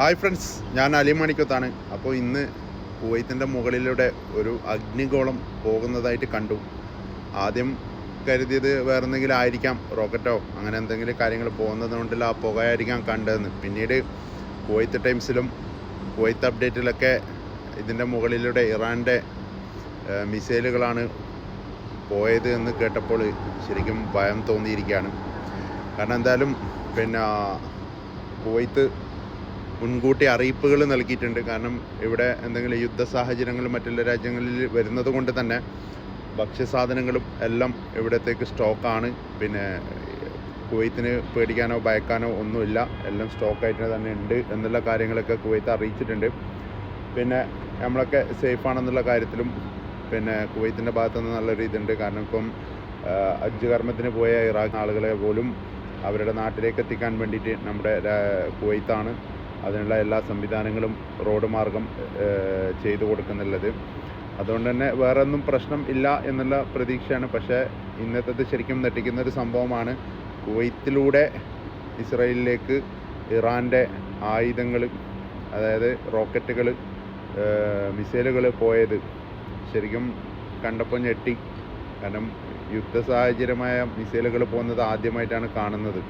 Hi friends ഞാൻ അലി മണിക്കത്താണ്. അപ്പോൾ ഇന്ന് കുവൈത്തിന്റെ മുകളിലൂടെ ഒരു അഗ്നിഗോളം പോകുന്നതായിട്ട് കണ്ടു. ആദ്യം കരുതിയത് വേറെ എന്തെങ്കിലും ആയിരിക്കാം റോക്കറ്റോ അങ്ങനെ എന്തെങ്കിലും കാര്യങ്ങൾ പോകുന്നത് കൊണ്ടുള്ള ആ പുകയായിരിക്കാം കണ്ടതെന്ന്. പിന്നീട് കുവൈത്ത് ടൈംസിലും കുവൈത്ത് അപ്ഡേറ്റിലൊക്കെ ഇതിന്റെ മുകളിലൂടെ ഇറാന്റെ മിസൈലുകളാണ് പോയത് എന്ന് കേട്ടപ്പോൾ ശരിക്കും ഭയം തോന്നിയിരിക്കുകയാണ്. കാരണം എന്തായാലും പിന്നെ കുവൈത്ത് മുൻകൂട്ടി അറിയിപ്പുകൾ നൽകിയിട്ടുണ്ട്. കാരണം ഇവിടെ എന്തെങ്കിലും യുദ്ധ സാഹചര്യങ്ങൾ മറ്റുള്ള രാജ്യങ്ങളിൽ വരുന്നത് കൊണ്ട് തന്നെ ഭക്ഷ്യസാധനങ്ങളും എല്ലാം ഇവിടത്തേക്ക് സ്റ്റോക്കാണ് പിന്നെ കുവൈത്തിന് പേടിക്കാനോ ഭയക്കാനോ ഒന്നുമില്ല. എല്ലാം സ്റ്റോക്കായിട്ട് തന്നെ ഉണ്ട് എന്നുള്ള കാര്യങ്ങളൊക്കെ കുവൈത്ത് അറിയിച്ചിട്ടുണ്ട്. പിന്നെ നമ്മളൊക്കെ സേഫ് ആണെന്നുള്ള കാര്യത്തിലും പിന്നെ കുവൈത്തിന്റെ ഭാഗത്തു നിന്ന് നല്ലൊരു ഇതുണ്ട്. കാരണം ഇപ്പം ഹജ്ജ് കർമ്മത്തിന് പോയ ഇറാഖ് ആളുകളെ പോലും അവരുടെ നാട്ടിലേക്ക് എത്തിക്കാൻ വേണ്ടിയിട്ട് നമ്മുടെ കുവൈത്താണ്. അതിനുള്ള എല്ലാ സംവിധാനങ്ങളും റോഡ് മാർഗം ചെയ്തു കൊടുക്കുന്നുള്ളത്. അതുകൊണ്ട് തന്നെ വേറെ ഒന്നും പ്രശ്നം ഇല്ല എന്നുള്ള പ്രതീക്ഷയാണ്. പക്ഷേ ഇന്നത്തെ ശരിക്കും നെട്ടിക്കുന്ന ഒരു സംഭവമാണ്. കുവൈത്തിലൂടെ ഇസ്രയേലിലേക്ക് ഇറാന്റെ ആയുധങ്ങൾ അതായത് റോക്കറ്റുകൾ മിസൈലുകൾ പോയത് ശരിക്കും കണ്ടപ്പോൾ ഞെട്ടി. കാരണം യുദ്ധ സാഹചര്യമായ മിസൈലുകൾ പോകുന്നത് ആദ്യമായിട്ടാണ് കാണുന്നത്.